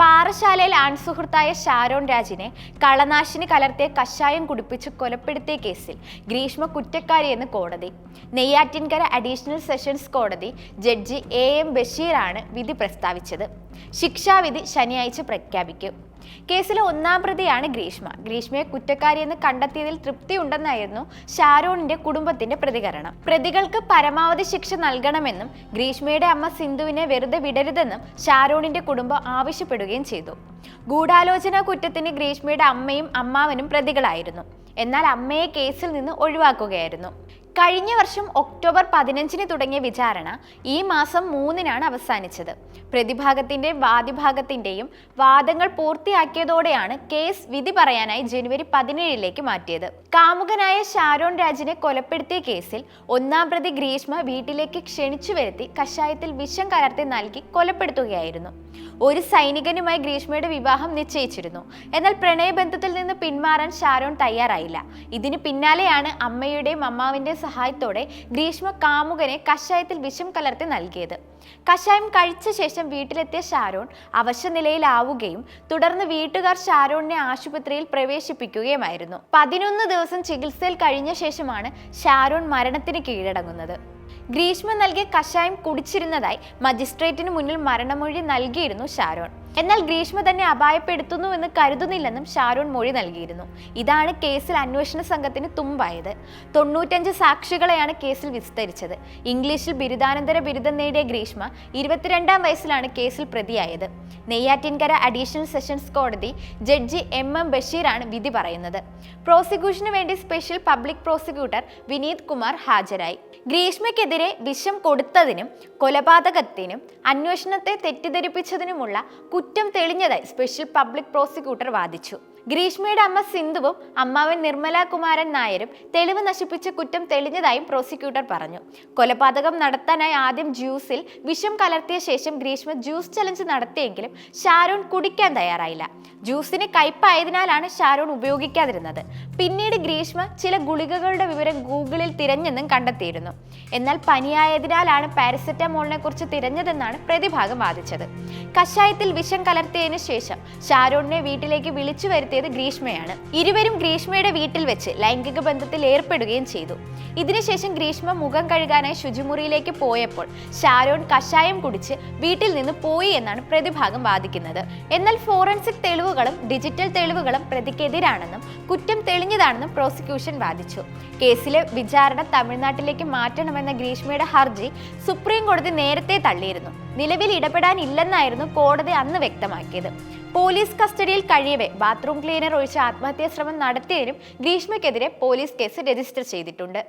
പാറശാലയിൽ ആൺസുഹൃത്തായ ഷാരോൺ രാജിനെ കളനാശിനി കലർത്തിയ കഷായം കുടിപ്പിച്ച് കൊലപ്പെടുത്തിയ കേസിൽ ഗ്രീഷ്മ കുറ്റക്കാരിയെന്ന് കോടതി. നെയ്യാറ്റിൻകര അഡീഷണൽ സെഷൻസ് കോടതി ജഡ്ജി എ എം ബഷീറാണ് വിധി പ്രസ്താവിച്ചത്. ശിക്ഷാവിധി ശനിയാഴ്ച പ്രഖ്യാപിക്കും. കേസിലെ ഒന്നാം പ്രതിയാണ് ഗ്രീഷ്മ. ഗ്രീഷ്മയെ കുറ്റക്കാരിയെന്ന് കണ്ടെത്തിയതിൽ തൃപ്തിയുണ്ടെന്നായിരുന്നു ഷാരോണിന്റെ കുടുംബത്തിന്റെ പ്രതികരണം. പ്രതികൾക്ക് പരമാവധി ശിക്ഷ നൽകണമെന്നും ഗ്രീഷ്മയുടെ അമ്മ സിന്ധുവിനെ വെറുതെ വിടരുതെന്നും ഷാരോണിന്റെ കുടുംബം ആവശ്യപ്പെടുകയും ചെയ്തു. ഗൂഢാലോചന കുറ്റത്തിന് ഗ്രീഷ്മയുടെ അമ്മയും അമ്മാവനും പ്രതികളായിരുന്നു. എന്നാൽ അമ്മയെ കേസിൽ നിന്ന് ഒഴിവാക്കുകയായിരുന്നു. കഴിഞ്ഞ വർഷം ഒക്ടോബർ പതിനഞ്ചിന് തുടങ്ങിയ വിചാരണ ഈ മാസം മൂന്നിനാണ് അവസാനിച്ചത്. പ്രതിഭാഗത്തിന്റെ വാദിഭാഗത്തിന്റെയും വാദങ്ങൾ പൂർത്തിയാക്കിയതോടെയാണ് കേസ് വിധി പറയാനായി ജനുവരി പതിനേഴിലേക്ക് മാറ്റിയത്. കാമുകനായ ഷാരോൺ രാജിനെ കൊലപ്പെടുത്തിയ കേസിൽ ഒന്നാം പ്രതി ഗ്രീഷ്മ വീട്ടിലേക്ക് ക്ഷണിച്ചു വരുത്തി കഷായത്തിൽ വിഷം കലർത്തി നൽകി കൊലപ്പെടുത്തുകയായിരുന്നു. ഒരു സൈനികനുമായി ഗ്രീഷ്മയുടെ വിവാഹം നിശ്ചയിച്ചിരുന്നു. എന്നാൽ പ്രണയബന്ധത്തിൽ നിന്ന് പിന്മാറാൻ ഷാരോൺ തയ്യാറായില്ല. ഇതിന് പിന്നാലെയാണ് അമ്മയുടെയും അമ്മാവിന്റെയും സഹായത്തോടെ ഗ്രീഷ്മ കാമുകനെ കഷായത്തിൽ വിഷം കലർത്തി നൽകിയത്. കഷായം കഴിച്ച ശേഷം വീട്ടിലെത്തിയ ഷാരോൺ അവശനിലയിലാവുകയും തുടർന്ന് വീട്ടുകാർ ഷാരോണിനെ ആശുപത്രിയിൽ പ്രവേശിപ്പിക്കുകയുമായിരുന്നു. പതിനൊന്ന് ദിവസം ചികിത്സയിൽ കഴിഞ്ഞ ശേഷമാണ് ഷാരോൺ മരണത്തിന് കീഴടങ്ങുന്നത്. ഗ്രീഷ്മ നൽകിയ കഷായം കുടിച്ചിരുന്നതായി മജിസ്ട്രേറ്റിന് മുന്നിൽ മരണമൊഴി നൽകിയിരുന്നു ഷാരോൺ എന്നാൽ ഗ്രീഷ്മ തന്നെ അപായപ്പെടുത്തുന്നു എന്ന് കരുതുന്നില്ലെന്നും ഷാരൂൺ മൊഴി നൽകിയിരുന്നു. ഇതാണ് കേസിൽ അന്വേഷണ സംഘത്തിന് തുമ്പായത്. തൊണ്ണൂറ്റഞ്ച് സാക്ഷികളെയാണ് കേസിൽ വിസ്തരിച്ചത്. ഇംഗ്ലീഷിൽ ബിരുദാനന്തര ബിരുദം നേടിയ ഗ്രീഷ്മ ഇരുപത്തിരണ്ടാം വയസ്സിലാണ് കേസിൽ പ്രതിയായത്. നെയ്യാറ്റിൻകര അഡീഷണൽ സെഷൻസ് കോടതി ജഡ്ജി എം എം ബഷീറാണ് വിധി പറയുന്നത്. പ്രോസിക്യൂഷന് വേണ്ടി special public prosecutor Vineeth Kumar ഹാജരായി. ഗ്രീഷ്മയ്ക്കെതിരെ വിഷം കൊടുത്തതിനും കൊലപാതകത്തിനും അന്വേഷണത്തെ തെറ്റിദ്ധരിപ്പിച്ചതിനുമുള്ള കുറ്റം തെളിഞ്ഞതായി സ്പെഷ്യൽ പബ്ലിക് പ്രോസിക്യൂട്ടർ വാദിച്ചു ഗ്രീഷ്മയുടെ അമ്മ സിന്ധുവും അമ്മാവൻ നിർമ്മല കുമാരൻ നായരും തെളിവ് നശിപ്പിച്ച കുറ്റം തെളിഞ്ഞതായും പ്രോസിക്യൂട്ടർ പറഞ്ഞു. കൊലപാതകം നടത്താനായി ആദ്യം ജ്യൂസിൽ വിഷം കലർത്തിയ ശേഷം ഗ്രീഷ്മ ജ്യൂസ് ചലഞ്ച് നടത്തിയെങ്കിലും ഷാരോൺ കുടിക്കാൻ തയ്യാറായില്ല. ജ്യൂസിന് കയ്പായതിനാലാണ് ഷാരോൺ ഉപയോഗിക്കാതിരുന്നത്. പിന്നീട് ഗ്രീഷ്മ ചില ഗുളികകളുടെ വിവരം ഗൂഗിളിൽ തിരഞ്ഞെന്നും കണ്ടെത്തിയിരുന്നു. എന്നാൽ പനിയായതിനാലാണ് പാരസെറ്റമോളിനെ കുറിച്ച് തിരഞ്ഞതെന്നാണ് പ്രതിഭാഗം വാദിച്ചത്. കഷായത്തിൽ വിഷം കലർത്തിയതിനു ശേഷം ഷാരോണിനെ വീട്ടിലേക്ക് വിളിച്ചു വരുത്തിയത് ഗ്രീഷ്മയാണ്. ഇരുവരും ഗ്രീഷ്മയുടെ വീട്ടിൽ വെച്ച് ലൈംഗിക ബന്ധത്തിൽ ഏർപ്പെടുകയും ചെയ്തു. ഇതിനുശേഷം ഗ്രീഷ്മ മുഖം കഴുകാനായി ശുചിമുറിയിലേക്ക് പോയപ്പോൾ ഷാരോൺ കഷായം കുടിച്ച് വീട്ടിൽ നിന്ന് പോയി എന്നാണ് പ്രതിഭാഗം വാദിക്കുന്നത്. എന്നാൽ ഫോറൻസിക് തെളിവുകളും ഡിജിറ്റൽ തെളിവുകളും പ്രതിക്കെതിരാണെന്നും കുറ്റം തെളിഞ്ഞതാണെന്നും പ്രോസിക്യൂഷൻ വാദിച്ചു. കേസിലെ വിചാരണ തമിഴ്നാട്ടിലേക്ക് മാറ്റണമെന്ന ഗ്രീഷ്മയുടെ ഹർജി സുപ്രീം കോടതി നേരത്തെ തള്ളിയിരുന്നു. നിലവിൽ ഇടപെടാനില്ലെന്നായിരുന്നു കോടതി അന്ന് വ്യക്തമാക്കിയത്. പോലീസ് കസ്റ്റഡിയിൽ കഴിയവെ. ബാത്റൂം ക്ലീനർ ഒഴിച്ച് ആത്മഹത്യാ ശ്രമം നടത്തിയതിനും ഗ്രീഷ്മയ്ക്കെതിരെ പോലീസ് കേസ് രജിസ്റ്റർ ചെയ്തിട്ടുണ്ട്.